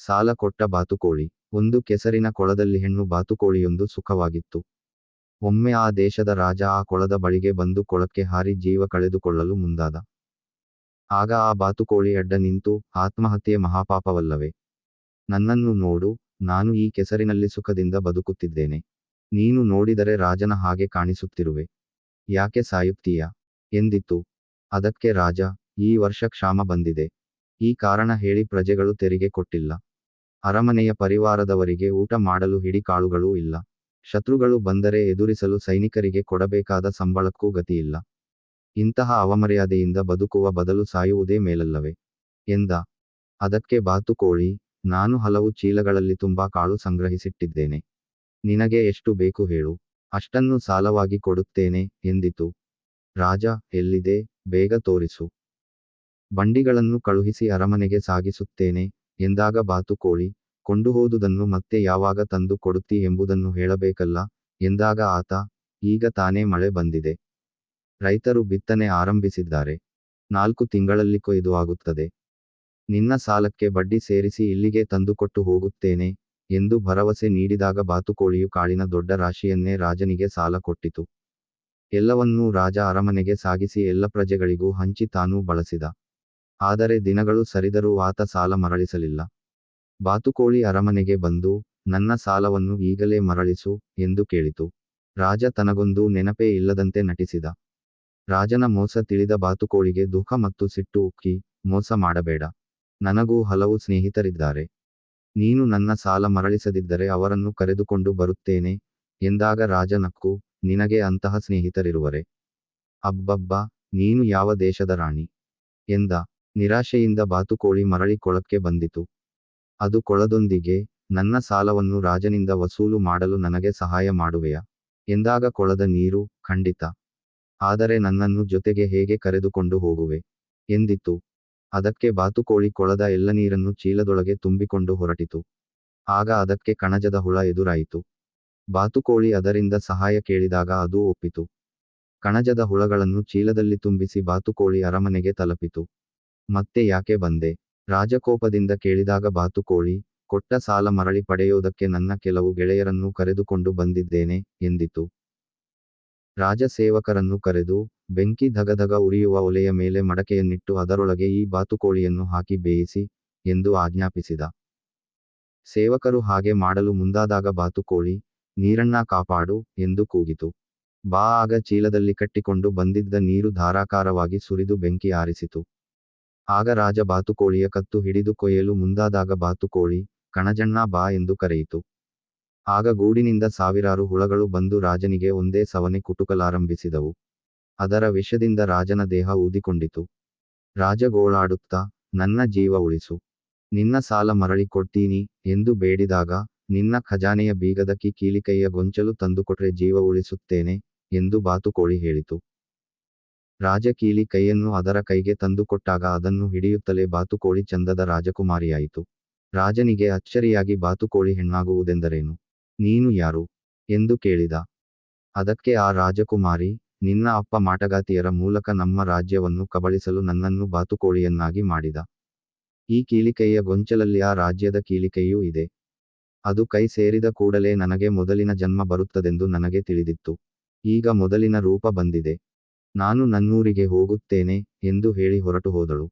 ಸಾಲ ಕೊಟ್ಟ ಬಾತುಕೋಳಿ, ಒಂದು ಕೆಸರಿನ ಕೊಳದಲ್ಲಿ ಹೆಣ್ಣು ಬಾತುಕೋಳಿಯೊಂದು ಸುಖವಾಗಿತ್ತು. ಒಮ್ಮೆ ಆ ದೇಶದ ರಾಜ ಆ ಕೊಳದ ಬಳಿಗೆ ಬಂದು ಕೊಳಕ್ಕೆ ಹಾರಿ ಜೀವ ಕಳೆದುಕೊಳ್ಳಲು ಮುಂದಾದ. ಆಗ ಆ ಬಾತುಕೋಳಿ ಅಡ್ಡ ನಿಂತು, ಆತ್ಮಹತ್ಯೆ ಮಹಾಪಾಪವಲ್ಲವೇ? ನನ್ನನ್ನು ನೋಡು, ನಾನು ಈ ಕೆಸರಿನಲ್ಲಿ ಸುಖದಿಂದ ಬದುಕುತ್ತಿದ್ದೇನೆ. ನೀನು ನೋಡಿದರೆ ರಾಜನ ಹಾಗೆ ಕಾಣಿಸುತ್ತಿರುವೆ. ಯಾಕೆ ಸಾಯುತ್ತೀಯ? ಎಂದಿತು. ಅದಕ್ಕೆ ರಾಜ, ಈ ವರ್ಷ ಕ್ಷಾಮ ಬಂದಿದೆ. ಈ ಕಾರಣ ಹೇಳಿ ಪ್ರಜೆಗಳು ತೆರಿಗೆ ಕೊಟ್ಟಿಲ್ಲ. ಅರಮನೆಯ ಪರಿವಾರದವರಿಗೆ ಊಟ ಮಾಡಲು ಹಿಡಿಕಾಳುಗಳೂ ಇಲ್ಲ. ಶತ್ರುಗಳು ಬಂದರೆ ಎದುರಿಸಲು ಸೈನಿಕರಿಗೆ ಕೊಡಬೇಕಾದ ಸಂಬಳಕ್ಕೂ ಗತಿಯಿಲ್ಲ. ಇಂತಹ ಅವಮರ್ಯಾದೆಯಿಂದ ಬದುಕುವ ಬದಲು ಸಾಯುವುದೇ ಮೇಲಲ್ಲವೇ? ಎಂದ. ಅದಕ್ಕೆ ಬಾತುಕೋಳಿ ನಾನು ಹಲವು ಚೀಲಗಳಲ್ಲಿ ತುಂಬಾ ಕಾಳು ಸಂಗ್ರಹಿಸಿಟ್ಟಿದ್ದೇನೆ. ನಿನಗೆ ಎಷ್ಟು ಬೇಕು ಹೇಳು. ಅಷ್ಟನ್ನು ಸಾಲವಾಗಿ ಕೊಡುತ್ತೇನೆ, ಎಂದಿತು. ರಾಜ, ಎಲ್ಲಿದೆ? ಬೇಗ ತೋರಿಸು. ಬಂಡಿಗಳನ್ನು ಕಳುಹಿಸಿ ಅರಮನೆಗೆ ಸಾಗಿಸುತ್ತೇನೆ ಎಂದಾಗ ಬಾತುಕೋಳಿ ಕೊಂಡುಹೋದುದನ್ನು ಮತ್ತೆ ಯಾವಾಗ ತಂದು ಕೊಡುತ್ತಿ ಎಂಬುದನ್ನು ಹೇಳಬೇಕಲ್ಲ, ಎಂದಾಗ ಆತ, ಈಗ ತಾನೇ ಮಳೆ ಬಂದಿದೆ. ರೈತರು ಬಿತ್ತನೆ ಆರಂಭಿಸಿದ್ದಾರೆ. ನಾಲ್ಕು ತಿಂಗಳಲ್ಲಿ ಕೊಯ್ದು ಆಗುತ್ತದೆ. ನಿನ್ನ ಸಾಲಕ್ಕೆ ಬಡ್ಡಿ ಸೇರಿಸಿ ಇಲ್ಲಿಗೆ ತಂದುಕೊಟ್ಟು ಹೋಗುತ್ತೇನೆ, ಎಂದು ಭರವಸೆ ನೀಡಿದಾಗ ಬಾತುಕೋಳಿಯು ಕಾಳಿನ ದೊಡ್ಡ ರಾಶಿಯನ್ನೇ ರಾಜನಿಗೆ ಸಾಲ ಕೊಟ್ಟಿತು. ಎಲ್ಲವನ್ನೂ ರಾಜ ಅರಮನೆಗೆ ಸಾಗಿಸಿ ಎಲ್ಲ ಪ್ರಜೆಗಳಿಗೂ ಹಂಚಿ ತಾನೂ ಬಳಸಿದ. ಆದರೆ ದಿನಗಳು ಸರಿದರೂ ಆತ ಸಾಲ ಮರಳಿಸಲಿಲ್ಲ. ಬಾತುಕೋಳಿ ಅರಮನೆಗೆ ಬಂದು, ನನ್ನ ಸಾಲವನ್ನು ಈಗಲೇ ಮರಳಿಸು ಎಂದು ಕೇಳಿತು. ರಾಜ ತನಗೊಂದು ನೆನಪೇ ಇಲ್ಲದಂತೆ ನಟಿಸಿದ. ರಾಜನ ಮೋಸ ತಿಳಿದ ಬಾತುಕೋಳಿಗೆ ದುಃಖ ಮತ್ತು ಸಿಟ್ಟು ಉಕ್ಕಿ, ಮೋಸ ಮಾಡಬೇಡ. ನನಗೂ ಹಲವು ಸ್ನೇಹಿತರಿದ್ದಾರೆ. ನೀನು ನನ್ನ ಸಾಲ ಮರಳಿಸದಿದ್ದರೆ ಅವರನ್ನು ಕರೆದುಕೊಂಡು ಬರುತ್ತೇನೆ, ಎಂದಾಗ ರಾಜನಕ್ಕು ನಿನಗೆ ಅಂತಹ ಸ್ನೇಹಿತರಿರುವರೆ. ಅಬ್ಬಬ್ಬ, ನೀನು ಯಾವ ದೇಶದ ರಾಣಿ? ಎಂದ. ನಿರಾಶೆಯಿಂದ ಬಾತುಕೋಳಿ ಮರಳಿ ಕೊಳಕ್ಕೆ ಬಂದಿತು. ಅದು ಕೊಳದೊಂದಿಗೆ, ನನ್ನ ಸಾಲವನ್ನು ರಾಜನಿಂದ ವಸೂಲು ಮಾಡಲು ನನಗೆ ಸಹಾಯ ಮಾಡುವೆಯ? ಎಂದಾಗ ಕೊಳದ ನೀರು, ಖಂಡಿತ. ಆದರೆ ನನ್ನನ್ನು ಜೊತೆಗೆ ಹೇಗೆ ಕರೆದುಕೊಂಡು ಹೋಗುವೆ? ಎಂದಿತು. ಅದಕ್ಕೆ ಬಾತುಕೋಳಿ ಕೊಳದ ಎಲ್ಲ ನೀರನ್ನು ಚೀಲದೊಳಗೆ ತುಂಬಿಕೊಂಡು ಹೊರಟಿತು. ಆಗ ಅದಕ್ಕೆ ಕಣಜದ ಹುಳ ಎದುರಾಯಿತು. ಬಾತುಕೋಳಿ ಅದರಿಂದ ಸಹಾಯ ಕೇಳಿದಾಗ ಅದೂ ಒಪ್ಪಿತು. ಕಣಜದ ಹುಳಗಳನ್ನು ಚೀಲದಲ್ಲಿ ತುಂಬಿಸಿ ಬಾತುಕೋಳಿ ಅರಮನೆಗೆ ತಲುಪಿತು. ಮತ್ತೆ ಯಾಕೆ ಬಂದೆ? ರಾಜಕೋಪದಿಂದ ಕೇಳಿದಾಗ ಬಾತುಕೋಳಿ ಕೊಟ್ಟ ಸಾಲ ಮರಳಿ ಪಡೆಯುವುದಕ್ಕೆ ನನ್ನ ಕೆಲವು ಗೆಳೆಯರನ್ನು ಕರೆದುಕೊಂಡು ಬಂದಿದ್ದೇನೆ, ಎಂದಿತು. ರಾಜ ಸೇವಕರನ್ನು ಕರೆದು, ಬೆಂಕಿ ಧಗಧಗ ಉರಿಯುವ ಒಲೆಯ ಮೇಲೆ ಮಡಕೆಯನ್ನಿಟ್ಟು ಅದರೊಳಗೆ ಈ ಬಾತುಕೋಳಿಯನ್ನು ಹಾಕಿ ಬೇಯಿಸಿ, ಎಂದು ಆಜ್ಞಾಪಿಸಿದ. ಸೇವಕರು ಹಾಗೆ ಮಾಡಲು ಮುಂದಾದಾಗ ಬಾತುಕೋಳಿ ನೀರನ್ನ ಕಾಪಾಡು, ಎಂದು ಕೂಗಿತು. ಬಾ ಆಗ ಚೀಲದಲ್ಲಿ ಕಟ್ಟಿಕೊಂಡು ಬಂದಿದ್ದ ನೀರು ಧಾರಾಕಾರವಾಗಿ ಸುರಿದು ಬೆಂಕಿ ಆರಿಸಿತು. ಆಗ ರಾಜ ಬಾತುಕೋಳಿಯ ಕತ್ತು ಹಿಡಿದು ಕೊಯ್ಯಲು ಮುಂದಾದಾಗ ಬಾತುಕೋಳಿ, ಕಣಜಣ್ಣ, ಬಾ ಎಂದು ಕರೆಯಿತು. ಆಗ ಗೂಡಿನಿಂದ ಸಾವಿರಾರು ಹುಳಗಳು ಬಂದು ರಾಜನಿಗೆ ಒಂದೇ ಸವನೆ ಕುಟುಕಲಾರಂಭಿಸಿದವು. ಅದರ ವಿಷದಿಂದ ರಾಜನ ದೇಹ ಊದಿಕೊಂಡಿತು. ರಾಜ ಗೋಳಾಡುತ್ತಾ, ನನ್ನ ಜೀವ ಉಳಿಸು. ನಿನ್ನ ಸಾಲ ಮರಳಿ ಕೊಡ್ತೀನಿ ಎಂದು ಬೇಡಿದಾಗ, ನಿನ್ನ ಖಜಾನೆಯ ಬೀಗದ ಕಿ ಕೀಲಿಕೈಯ ಗೊಂಚಲು ತಂದುಕೊಟ್ರೆ ಜೀವ ಉಳಿಸುತ್ತೇನೆ ಎಂದು ಬಾತುಕೋಳಿ ಹೇಳಿತು. ರಾಜ ಕೀಲಿ ಕೈಯನ್ನು ಅದರ ಕೈಗೆ ತಂದುಕೊಟ್ಟಾಗ ಅದನ್ನು ಹಿಡಿಯುತ್ತಲೇ ಬಾತುಕೋಳಿ ಚಂದದ ರಾಜಕುಮಾರಿಯಾಯಿತು. ರಾಜನಿಗೆ ಅಚ್ಚರಿಯಾಗಿ ಬಾತುಕೋಳಿ ಹೆಣ್ಣಾಗುವುದೆಂದರೇನು? ನೀನು ಯಾರು? ಎಂದು ಕೇಳಿದ. ಅದಕ್ಕೆ ಆ ರಾಜಕುಮಾರಿ, ನಿನ್ನ ಅಪ್ಪ ಮಾಟಗಾತಿಯರ ಮೂಲಕ ನಮ್ಮ ರಾಜ್ಯವನ್ನು ಕಬಳಿಸಲು ನನ್ನನ್ನು ಬಾತುಕೋಳಿಯನ್ನಾಗಿ ಮಾಡಿದ. ಈ ಕೀಲಿಕೈಯ ಗೊಂಚಲಲ್ಲಿ ಆ ರಾಜ್ಯದ ಕೀಲಿಕೈಯೂ ಇದೆ. ಅದು ಕೈ ಸೇರಿದ ಕೂಡಲೇ ನನಗೆ ಮೊದಲಿನ ಜನ್ಮ ಬರುತ್ತದೆಂದು ನನಗೆ ತಿಳಿದಿತ್ತು. ಈಗ ಮೊದಲಿನ ರೂಪ ಬಂದಿದೆ. ನಾನು ನನ್ನೂರಿಗೆ ಹೋಗುತ್ತೇನೆ ಎಂದು ಹೇಳಿ ಹೊರಟು ಹೋದಳು